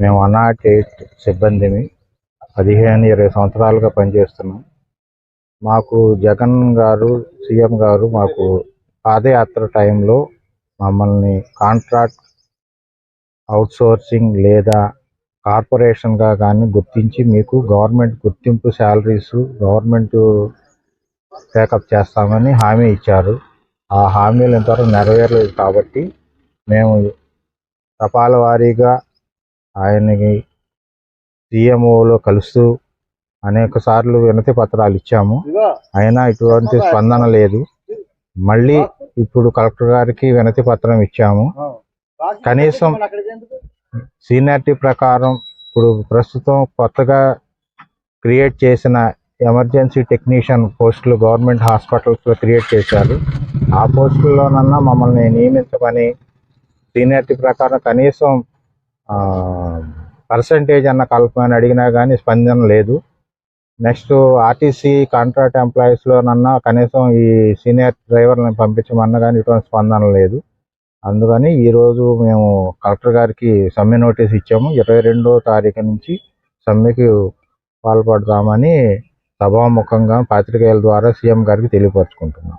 మేము one not eight సిబ్బందిని పదిహేను ఇరవై సంవత్సరాలుగా పనిచేస్తున్నాం. మాకు జగన్ గారు సీఎం గారు మాకు పాదయాత్ర టైంలో మమ్మల్ని కాంట్రాక్ట్ అవుట్సోర్సింగ్ లేదా కార్పొరేషన్గా కానీ గుర్తించి మీకు గవర్నమెంట్ గుర్తింపు శాలరీస్ గవర్నమెంట్ టేకప్ చేస్తామని హామీ ఇచ్చారు. ఆ హామీలు ఇంతవరకు నెరవేరలేదు కాబట్టి మేము తపాల వారీగా ఆయనకి సీఎంఓలో కలుస్తూ అనేక సార్లు వినతి పత్రాలు ఇచ్చాము. అయినా ఇటువంటి స్పందన లేదు. మళ్ళీ ఇప్పుడు కలెక్టర్ గారికి వినతి పత్రం ఇచ్చాము. కనీసం సీనియారిటీ ప్రకారం ఇప్పుడు ప్రస్తుతం కొత్తగా క్రియేట్ చేసిన ఎమర్జెన్సీ టెక్నీషియన్ పోస్టులు గవర్నమెంట్ హాస్పిటల్స్లో క్రియేట్ చేశారు. ఆ పోస్టుల్లోనన్నా మమ్మల్ని నియమించమని సీనియారిటీ ప్రకారం కనీసం పర్సంటేజ్ అన్న కలపమని అడిగినా కానీ స్పందన లేదు. నెక్స్ట్ ఆర్టీసీ కాంట్రాక్ట్ ఎంప్లాయీస్లోనన్నా కనీసం ఈ సీనియర్ డ్రైవర్ని పంపించమన్నా కానీ ఇటువంటి స్పందన లేదు. అందుకని ఈరోజు మేము కలెక్టర్ గారికి సమ్మె నోటీస్ ఇచ్చాము. ఇరవై రెండో తారీఖు నుంచి సమ్మెకి పాల్పడతామని సభాముఖంగా పాత్రికేయుల ద్వారా సీఎం గారికి తెలియపరుచుకుంటున్నాం.